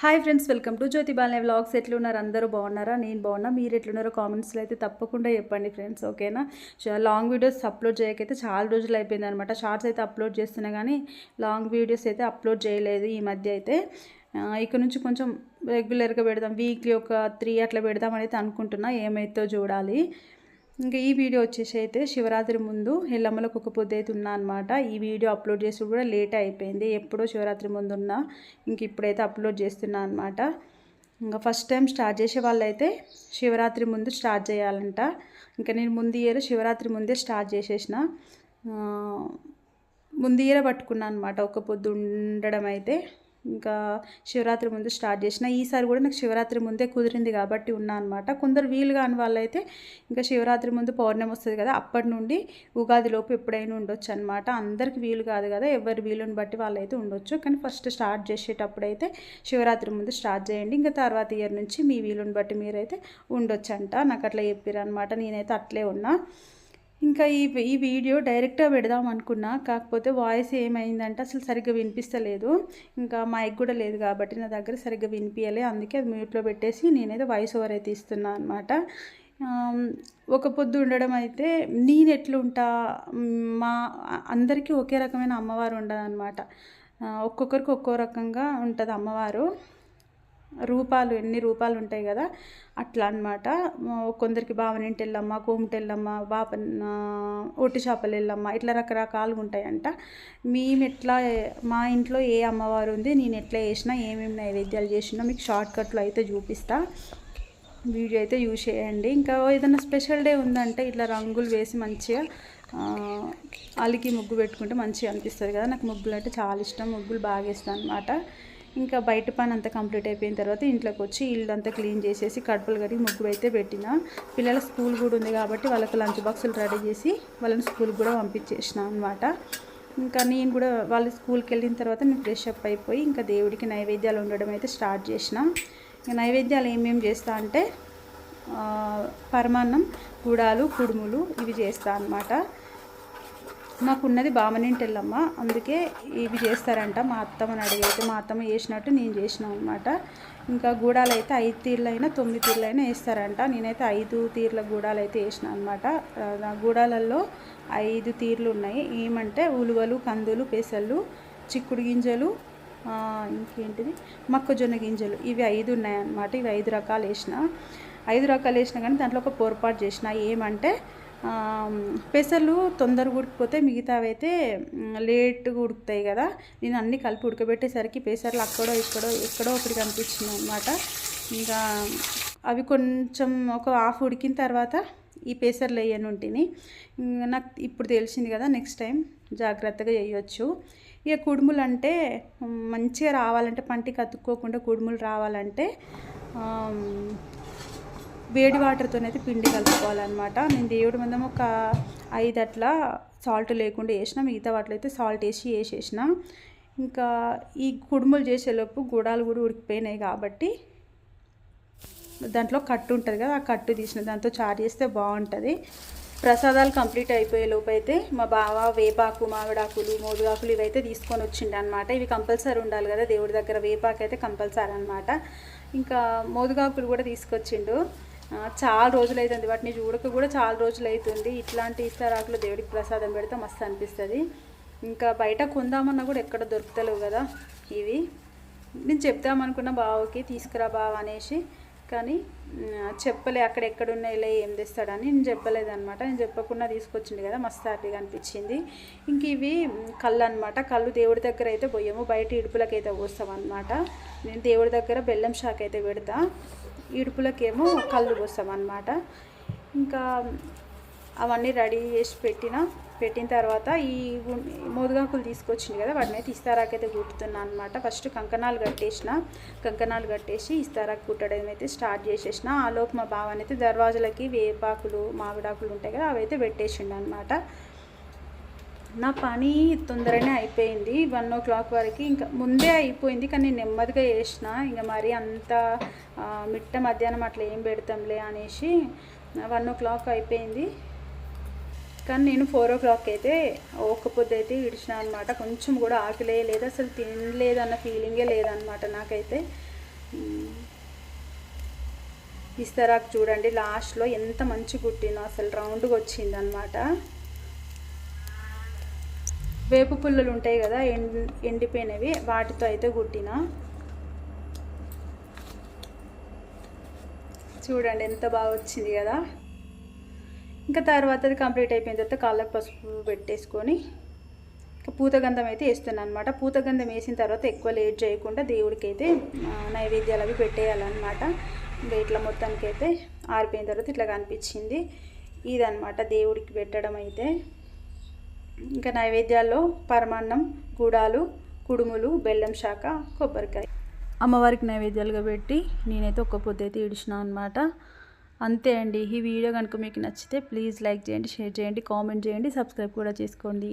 Hi friends welcome to Jyothi బాలనే vlogs. ఎట్లున్నారు? అందరూ బాగున్నారా? నేను బాగున్నా. మీరు ఎట్లున్నారో కామెంట్స్లో అయితే తప్పకుండా చెప్పండి ఫ్రెండ్స్ ఓకేనా? లాంగ్ వీడియోస్ అప్లోడ్ చేయకైతే చాలా రోజులు అయిపోయింది అనమాట షార్ట్స్ అయితే అప్లోడ్ చేస్తున్నా కానీ లాంగ్ వీడియోస్ అయితే అప్లోడ్ చేయలేదు ఈ మధ్య అయితే. ఇక్కడ నుంచి కొంచెం రెగ్యులర్గా పెడదాం వీక్లీ ఒక త్రీ అట్లా పెడదాం అయితే అనుకుంటున్నా. ఏమైతే చూడాలి. ఇంకా ఈ వీడియో వచ్చేసి అయితే శివరాత్రి ముందు ఎల్లమ్మలకు ఒక పొద్దు అయితే ఉన్నా అనమాట ఈ వీడియో అప్లోడ్ చేసి కూడా లేట్ అయిపోయింది. ఎప్పుడో శివరాత్రి ముందు ఉన్నా ఇంక ఇప్పుడైతే అప్లోడ్ చేస్తున్నా అనమాట ఇంకా ఫస్ట్ టైం స్టార్ట్ చేసే వాళ్ళైతే శివరాత్రి ముందు స్టార్ట్ చేయాలంట. ఇంకా నేను ముందు ఇయర్ శివరాత్రి ముందే స్టార్ట్ చేసేసిన. ముందు ఇయర్ పట్టుకున్నాను అనమాట ఒక పొద్దు ఉండడం అయితే. ఇంకా శివరాత్రి ముందు స్టార్ట్ చేసిన. ఈసారి కూడా నాకు శివరాత్రి ముందే కుదిరింది కాబట్టి ఉన్నా అనమాట కొందరు వీలు కాని వాళ్ళైతే ఇంకా శివరాత్రి ముందు పౌర్ణమి వస్తుంది కదా అప్పటి నుండి ఉగాదిలోపు ఎప్పుడైనా ఉండొచ్చు అనమాట అందరికి వీలు కాదు కదా ఎవరి వీలుని బట్టి వాళ్ళైతే ఉండొచ్చు. కానీ ఫస్ట్ స్టార్ట్ చేసేటప్పుడు అయితే శివరాత్రి ముందు స్టార్ట్ చేయండి. ఇంకా తర్వాత ఇయర్ నుంచి మీ వీలుని బట్టి మీరైతే ఉండొచ్చు అంట. నాకు అట్లా చెప్పారు అనమాట నేనైతే అట్లే ఉన్నా. ఇంకా ఈ ఈ వీడియో డైరెక్ట్గా పెడదాం అనుకున్నా కాకపోతే వాయిస్ ఏమైందంటే అసలు సరిగ్గా వినిపిస్తలేదు. ఇంకా మైక్ కూడా లేదు కాబట్టి నా దగ్గర సరిగ్గా వినిపించలే అందుకే అది మ్యూట్లో పెట్టేసి నేనైతే వాయిస్ ఓవర్ అయితే ఇస్తున్నా అనమాట ఒక పొద్దు ఉండడం అయితే నేను ఎట్లుంటా మా అందరికీ ఒకే రకమైన అమ్మవారు ఉండదు అనమాట ఒక్కొక్కరికి ఒక్కో రకంగా ఉంటుంది అమ్మవారు. రూపాలు ఎన్ని రూపాలు ఉంటాయి కదా అట్లా అనమాట కొందరికి బావనింటి వెళ్ళమ్మ కోమటి ఎల్లమ్మ బాప ఒట్టి చేపలు వెళ్ళమ్మ ఇట్లా రకరకాలుగా ఉంటాయంట మేము ఎట్లా మా ఇంట్లో ఏ అమ్మవారు ఉంది నేను ఎట్లా చేసినా ఏమేమి నైవేద్యాలు చేసినా మీకు షార్ట్ కట్లో అయితే చూపిస్తా. వీడియో అయితే యూజ్ చేయండి. ఇంకా ఏదైనా స్పెషల్ డే ఉందంటే ఇట్లా రంగులు వేసి మంచిగా అలికి ముగ్గు పెట్టుకుంటే మంచిగా అనిపిస్తుంది కదా. నాకు ముగ్గులు అంటే చాలా ఇష్టం. ముగ్గులు బాగా వేస్తాను అనమాట ఇంకా బయట పని అంతా కంప్లీట్ అయిపోయిన తర్వాత ఇంట్లోకి వచ్చి ఇల్లు అంతా క్లీన్ చేసేసి కడుపులు కడిగి ముగ్గు అయితే పెట్టిన. పిల్లల స్కూల్ కూడా ఉంది కాబట్టి వాళ్ళకి లంచ్ బాక్సులు రెడీ చేసి వాళ్ళని స్కూల్కి కూడా పంపించేసిన అనమాట ఇంకా నేను కూడా వాళ్ళు స్కూల్కి వెళ్ళిన తర్వాత నేను ఫ్రెష్ అప్ అయిపోయి ఇంకా దేవుడికి నైవేద్యాలు ఉండడం అయితే స్టార్ట్ చేసిన. ఇంకా నైవేద్యాలు ఏమేమి చేస్తా అంటే పరమాన్నం గుడాలు కుడుములు ఇవి చేస్తా అనమాట నాకున్నది బామనింటి అందుకే ఇవి చేస్తారంట. మా అత్తమ్మని అడిగైతే మా అత్తమ్మ చేసినట్టు నేను చేసిన అనమాట ఇంకా గూడాలు అయితే ఐదు తీర్లైనా తొమ్మిది తీర్లైనా వేస్తారంట. నేనైతే ఐదు తీర్ల గూడాలు అయితే వేసిన అనమాట నా గూడాలలో ఐదు తీర్లు ఉన్నాయి. ఏమంటే ఉలువలు కందులు పెసలు చిక్కుడు గింజలు ఇంకేంటిది? మొక్కజొన్న గింజలు. ఇవి ఐదు ఉన్నాయన్నమాట. ఇవి ఐదు రకాలు వేసిన. ఐదు రకాలు వేసినా కానీ దాంట్లో ఒక పొరపాటు చేసిన. ఏమంటే పెసలు తొందరగా ఉడికిపోతే మిగతావి అయితే లేట్గా ఉడుకుతాయి కదా. నేను అన్నీ కలిపి ఉడకబెట్టేసరికి పెసర్లు అక్కడో ఇక్కడో ఎక్కడో ఒకటి కనిపించింది అనమాట ఇంకా అవి కొంచెం ఒక హాఫ్ ఉడికిన తర్వాత ఈ పెసర్లు వేయను ఉంటిని ఇంకా నాకు ఇప్పుడు తెలిసింది కదా నెక్స్ట్ టైం జాగ్రత్తగా చేయొచ్చు. ఇక కుడుములు అంటే మంచిగా రావాలంటే పంటికి అతుక్కోకుండా కుడుములు రావాలంటే వేడి వాటర్తోనైతే పిండి కలుపుకోవాలన్నమాట. నేను దేవుడి మందం ఒక ఐదు అట్లా సాల్ట్ లేకుండా వేసిన మిగతా వాటిలో అయితే సాల్ట్ వేసి వేసేసిన. ఇంకా ఈ కుడుములు చేసేలోపు గుడాలు కూడా ఉడికిపోయినాయి కాబట్టి దాంట్లో కట్టు ఉంటుంది కదా ఆ కట్టు తీసిన దాంతో చారు చేస్తే బాగుంటుంది. ప్రసాదాలు కంప్లీట్ అయిపోయే లోపు అయితే మా బావ వేపాకు మామిడాకులు మోదుగాకులు ఇవైతే తీసుకొని వచ్చిండు అనమాట ఇవి కంపల్సరీ ఉండాలి కదా దేవుడి దగ్గర వేపాకు అయితే కంపల్సరీ అనమాట ఇంకా మోదుగాకులు కూడా తీసుకొచ్చిండు. చాలా రోజులు అవుతుంది వాటిని చూడక కూడా చాలా రోజులు అవుతుంది ఇట్లాంటి ఇస్తారాకులు దేవుడికి ప్రసాదం పెడితే మస్తు అనిపిస్తుంది. ఇంకా బయట కొందామన్నా కూడా ఎక్కడ దొరుకుతలేవు కదా ఇవి. నేను చెప్దామనుకున్న బావకి తీసుకురా బావ అనేసి కానీ చెప్పలే అక్కడ ఎక్కడ ఉన్నాయిలే ఏం తెస్తాడని. నేను చెప్పలేదన్నమాట. నేను చెప్పకుండా తీసుకొచ్చింది కదా మస్తు హ్యాపీగా అనిపించింది. ఇంక ఇవి కళ్ళు అనమాట కళ్ళు దేవుడి దగ్గర అయితే పోయాము. బయట ఇడుపులకైతే పోస్తాం అనమాట నేను దేవుడి దగ్గర బెల్లం షాక్ అయితే పెడతా. ఇడుపులకేమో కళ్ళు పోస్తామన్నమాట. ఇంకా అవన్నీ రెడీ చేసి పెట్టిన. పెట్టిన తర్వాత ఈ గు- మోదుగాకులు తీసుకొచ్చింది కదా వాటిని అయితే ఇస్తారాకైతే కుట్టుతున్నాను అనమాట ఫస్ట్ కంకణాలు కట్టేసిన. కంకణాలు కట్టేసి ఇస్తారాకు కుట్టడం అయితే స్టార్ట్ చేసేసిన. ఆ లోపు మా బావనైతే దర్వాజలకి వేపాకులు మామిడాకులు ఉంటాయి కదా అవైతే పెట్టేసిండు అనమాట నా పని తొందరనే అయిపోయింది. వన్ ఓ క్లాక్ వరకు ఇంకా ముందే అయిపోయింది కానీ నేను నెమ్మదిగా చేసిన. ఇంకా మరీ అంత మిట్ట మధ్యాహ్నం అట్లా ఏం పెడతాంలే అనేసి వన్ ఓ క్లాక్ అయిపోయింది. కానీ నేను ఫోర్ ఓ క్లాక్ అయితే ఒక్క పొద్దు అయితే ఇడిచిన అనమాట కొంచెం కూడా ఆకలే లేదు. అసలు తినలేదు అన్న ఫీలింగే లేదనమాట నాకైతే. ఇస్తరాకు చూడండి. లాస్ట్లో ఎంత మంచి కుట్టినో అసలు రౌండ్గా వచ్చింది అనమాట వేపు పుల్లలు ఉంటాయి కదా ఎండి ఎండిపోయినవి వాటితో అయితే కుట్టిన. చూడండి ఎంత బాగా వచ్చింది కదా. ఇంకా తర్వాత అది కంప్లీట్ అయిపోయిన తర్వాత కాళ్ళకు పసుపు పెట్టేసుకొని ఇంకా పూతగంధం అయితే వేస్తున్నాను అనమాట పూతగంధం వేసిన తర్వాత ఎక్కువ లేట్ చేయకుండా దేవుడికి అయితే నైవేద్యాలు అవి పెట్టేయాలన్నమాట. ఇంకా ఇట్లా మొత్తానికి అయితే ఆరిపోయిన తర్వాత ఇట్లా కనిపించింది. ఇదనమాట దేవుడికి పెట్టడం అయితే. ఇంకా నైవేద్యాల్లో పరమాన్నం గుడాలు కుడుములు బెల్లం శాఖ కొబ్బరికాయ. అమ్మవారికి నైవేద్యాలుగా పెట్టి నేనైతే ఒక్క పొద్దు అయితే ఇడిచిన అనమాట అంతే అండి. ఈ వీడియో కనుక మీకు నచ్చితే ప్లీజ్ లైక్ చేయండి షేర్ చేయండి కామెంట్ చేయండి సబ్స్క్రైబ్ కూడా చేసుకోండి.